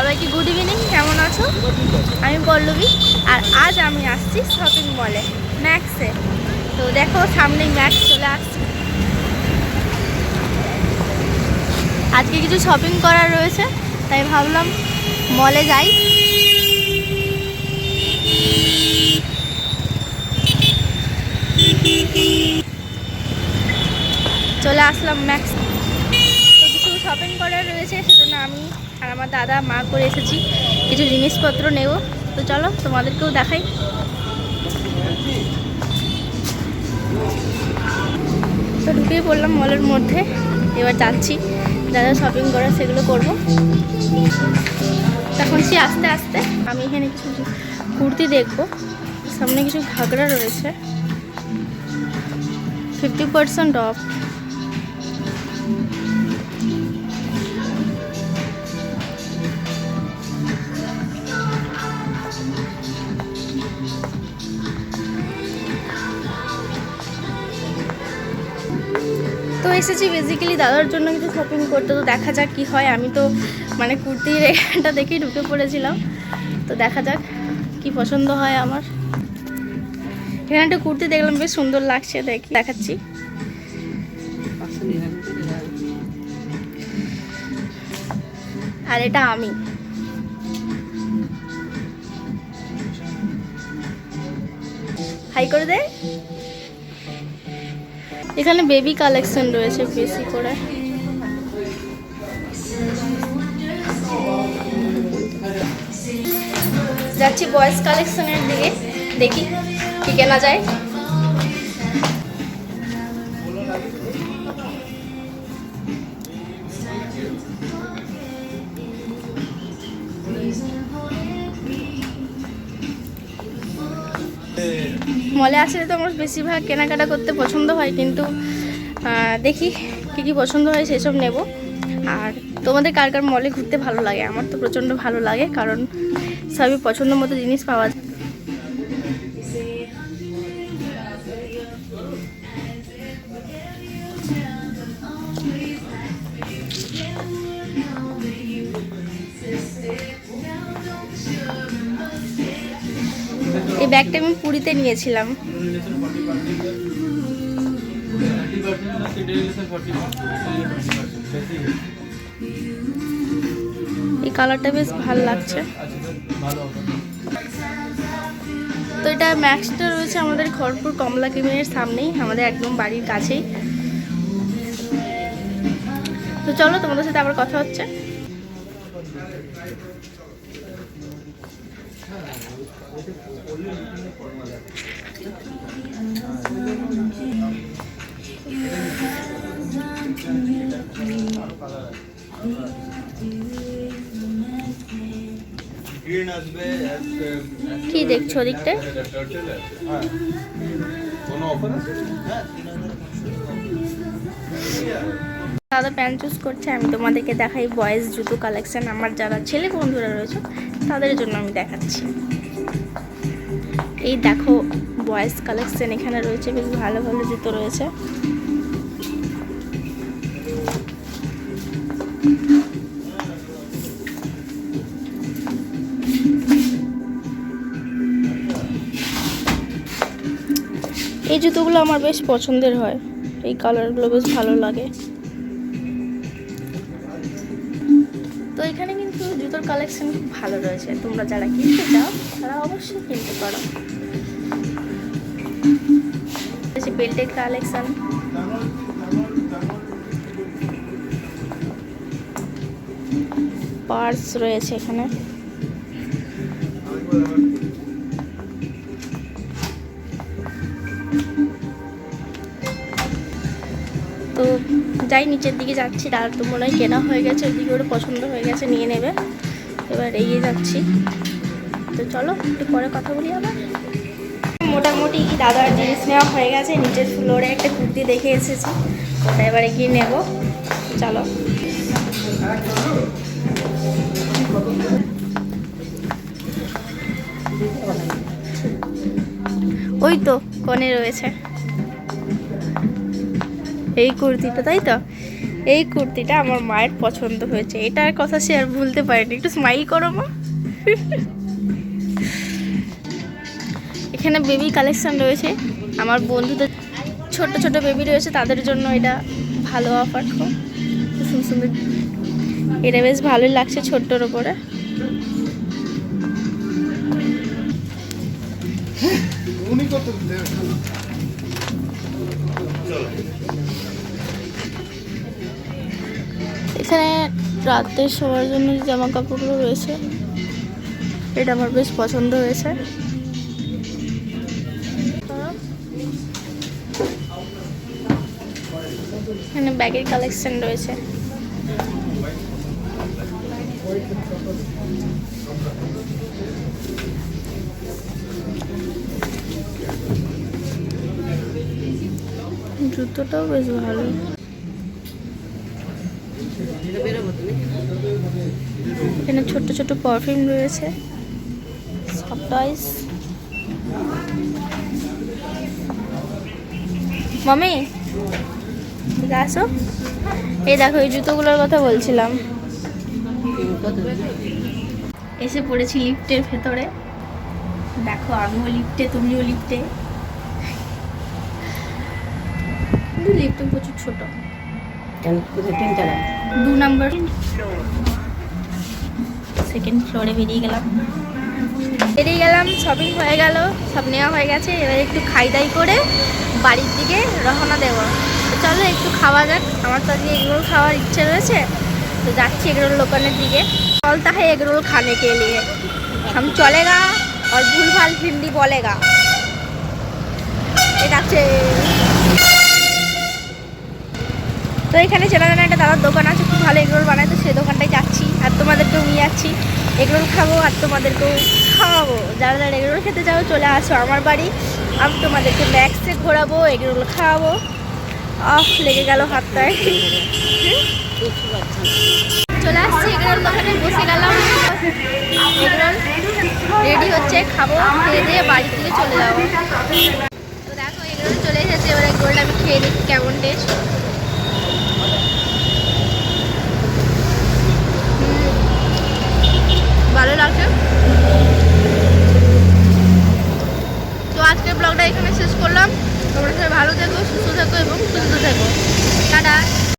সবাইকে good evening কেমন আছো? আমি পল্লবী। আর আজ আমি আসছি শপিং মলে ম্যাক্সে তো দেখো সামনে ম্যাক্স চলে আসছে। আজকে কিছু শপিং করার রয়েছে, তাই ভাবলাম মলে যাই। চলে আসলাম ম্যাক্স রয়েছে সেজন্য আমি আর আমার দাদা, মা করে এসেছি। কিছু জিনিসপত্র নেব। তো চলো, তোমাদেরকেও দেখাই। তো ঢুকেই পড়লাম মলের মধ্যে। এবার যাচ্ছি। যা শপিং করার সেগুলো করব। তখন সে আস্তে আস্তে, আমি এখানে কিছু কুর্তি দেখব। সামনে কিছু ঘাগরা রয়েছে। ফিফটি পার্সেন্ট অফ এসেছি বেসিক্যালি দাদার জন্য কিছু শপিং করতে, তো দেখা যাক কি হয়। আমি তো মানে কুর্তির এটা দেখেই ঢুকে পড়েছিলাম। তো দেখা যাক কি পছন্দ হয় আমার। এখানে একটা কুর্তি দেখলাম, বেশ সুন্দর লাগছে দেখি, দেখাচ্ছি। আর এটা আমি। হাই করে দে। এখানে বেবি কালেকশন রয়েছে বেশি করে। যাচ্ছি বয়েজ কালেকশনের দিকে দেখি কি কেনা যায়। মলে আসলে তো আমার বেশিরভাগ কেনাকাটা করতে পছন্দ হয়, কিন্তু দেখি কী কী পছন্দ হয় সেসব নেব। আর তোমাদের কার কার মলে ঘুরতে ভালো লাগে? আমার তো প্রচণ্ড ভালো লাগে, কারণ সবই পছন্দ মতো জিনিস পাওয়া যায়। ব্যাগটা আমি পুরীতে নিয়েছিলাম। এই কালারটা বেশ ভালো লাগছে। তো এটা ম্যাক্সটা রয়েছে আমাদের খড়পুর কমলা ক্রিমিনের সামনেই, আমাদের একদম বাড়ির কাছেই। তো চলো তোমাদের সাথে আবার কথা হচ্ছে। কি দেখছ হ্যাঁ দাদা প্যান্ট চুজ করছে, আমি তোমাদেরকে দেখাই বয়েজ জুতো কালেকশন। আমার যারা ছেলে বন্ধুরা রয়েছে, তাদের জন্য আমি দেখাচ্ছি। এই দেখো বয়েজ কালেকশন এখানে রয়েছে, বেশ ভালো ভালো জুতো রয়েছে। এই জুতোগুলো আমার বেশ পছন্দের হয়। এই কালারগুলো বেশ ভালো লাগে। তো এখানে কিন্তু জুতোর কালেকশন খুব ভালো রয়েছে। তোমরা যারা কিনতে চাও, তারা অবশ্যই কিনতে পারো। বেল্টের কালেকশন পার্স রয়েছে এখানে। তো যাই, নিচের দিকে যাচ্ছি। তার তো মনে হয় কেনা হয়ে গেছে। ওইদিকে ওর পছন্দ হয়ে গেছে, নিয়ে নেবে। এবার এগিয়ে যাচ্ছি। তো চলো, একটু পরে কথা বলি আবার। মোটামুটি দাদার জিনিস নেওয়া হয়ে গেছে, নিচের ফ্লোরে একটা কুর্তি দেখে এসেছি। ওটা এবারে গিয়ে নেব। চলো। ওই তো, কনে রয়েছে। এই কুর্তিটা, তাই তো? এই কুর্তিটা আমার মায়ের পছন্দ হয়েছে। এটার কথা সে আর ভুলতে পারেনি। একটু স্মাইল করো মা। এখানে বেবি কালেকশান রয়েছে। আমার বন্ধুদের ছোট ছোট বেবি রয়েছে তাদের জন্য এটা ভালো অফার খুব সুন্দর। সুন্দর এটা বেশ ভালোই লাগছে ছোট্টর ওপরে এখানে রাতের শোয়ার জন্য যে জামা কাপড়গুলো রয়েছে এটা আমার বেশ পছন্দ হয়েছে। এখানে ব্যাগের কালেকশন রয়েছে। জুতোটাও বেশ ভালো। এখানে ছোট্ট ছোট্ট পারফিউম রয়েছে। সব টয়েস মামি আসো এই দেখো এই জুতোগুলোর কথা বলছিলাম। এসে পড়েছি লিফটের ভেতরে। দেখো আমিও লিফটে তুমিও লিফটে। কিন্তু লিফটে প্রচুর ছোট। দু নম্বর সেকেন্ড ফ্লোরে বেরিয়ে গেলাম। বেরিয়ে গেলাম শপিং হয়ে গেল, সব নেওয়া হয়ে গেছে। এবার একটু খাই দাই করে বাড়ির দিকে রওনা দেবো। চলো একটু খাওয়া যাক। আমার তো আজকে এগরোল খাওয়ার ইচ্ছে রয়েছে। তো যাচ্ছি এগরোল দোকানের দিকে। চল হ্যাঁ এগরোল খানে কে নিয়ে হাম চলেগা আর ভুলভাল হিন্দি বলেগা। এটা আছে তো এখানে চেনা জানা একটা দাদার দোকান আছে। খুব ভালো এগরোল বানায়। তো সেই দোকানটায় যাচ্ছি আর তোমাদেরকেও নিয়ে যাচ্ছি এগরোল খাব আর তোমাদেরকেও খাওয়াবো। যারা যারা এগরোল খেতে যাও চলে আসো আমার বাড়ি। আমি তোমাদেরকে ম্যাক্সে ঘোরাবো, এগরোল খাওয়াবো। অফ লেগে গেল হাতটায় চলে আসছি এগরোল দোকানে, বসে গেলাম। এগরোল রেডি হচ্ছে, খাব, খেয়ে দিয়ে বাড়ি থেকে চলে যাব। তো দেখো, এগরোল চলে এসেছে, এবার এগরোলটা আমি খেয়ে দেখি কেমন টেস্ট।